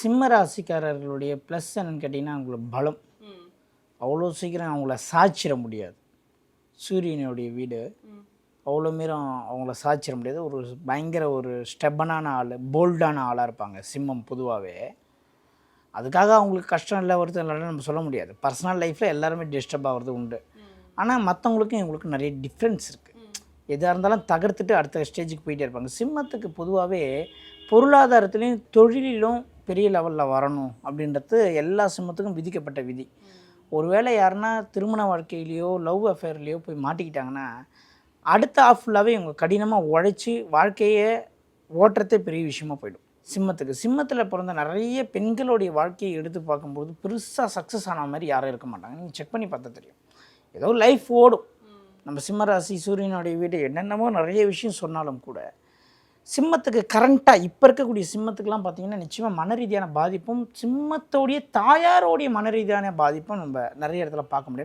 சிம்ம ராசிக்காரர்களுடைய ப்ளஸ் என்னன்னு கேட்டிங்கன்னா அவங்களோட பலம். அவ்வளோ சீக்கிரம் அவங்கள சாய்ச்சிட முடியாது. சூரியனுடைய வீடு. அவ்வளோ மீறம் அவங்கள சாய்ச்சிட முடியாது. ஒரு பயங்கர ஒரு ஸ்டெப்பனான ஆள் போல்டான ஆளாக இருப்பாங்க சிம்மம் பொதுவாகவே அதுக்காக அவங்களுக்கு கஷ்டம் இல்லை வருத்தம் இல்லைன்னு நம்ம சொல்ல முடியாது. பர்சனல் லைஃப்பில் எல்லாருமே டிஸ்டர்ப் ஆகிறது உண்டு. ஆனால் மற்றவங்களுக்கும் இவங்களுக்கும் நிறைய டிஃப்ரென்ஸ் இருக்குது எதாக இருந்தாலும் தகர்த்துட்டு அடுத்த ஸ்டேஜுக்கு போயிட்டே இருப்பாங்க. சிம்மத்துக்கு பொதுவாகவே பொருளாதாரத்துலேயும் தொழிலிலும் பெரிய லெவலில் வரணும் அப்படின்றது எல்லா சிம்மத்துக்கும் விதிக்கப்பட்ட விதி. ஒருவேளை யாருன்னா திருமண வாழ்க்கையிலையோ லவ் அஃபேர்லேயோ போய் மாட்டிக்கிட்டாங்கன்னா அடுத்த ஆஃப் ஃபுல்லாகவே இவங்க கடினமாக உழைச்சி வாழ்க்கையை ஓட்டுறதே பெரிய விஷயமா போயிடும். சிம்மத்துக்கு. சிம்மத்தில் பிறந்த நிறைய பெண்களுடைய வாழ்க்கையை எடுத்து பார்க்கும்போது பெருசாக சக்ஸஸ் ஆன மாதிரி யாரும் இருக்க மாட்டாங்க. நீங்கள் செக் பண்ணி பார்த்தா தெரியும். ஏதோ லைஃப் ஓடும். நம்ம சிம்மராசி சூரியனுடைய வீடு என்னென்னமோ நிறைய விஷயம் சொன்னாலும் கூட சிம்மத்துக்கு கரண்ட்டாக இப்போ இருக்கக்கூடிய சிம்மத்துக்கெலாம் பார்த்தீங்கன்னா நிச்சயமாக மன ரீதியான பாதிப்பும் சிம்மத்தோடைய தாயாரோடைய மன ரீதியான பாதிப்பும் நம்ம நிறைய இடத்துல பார்க்க முடியும்.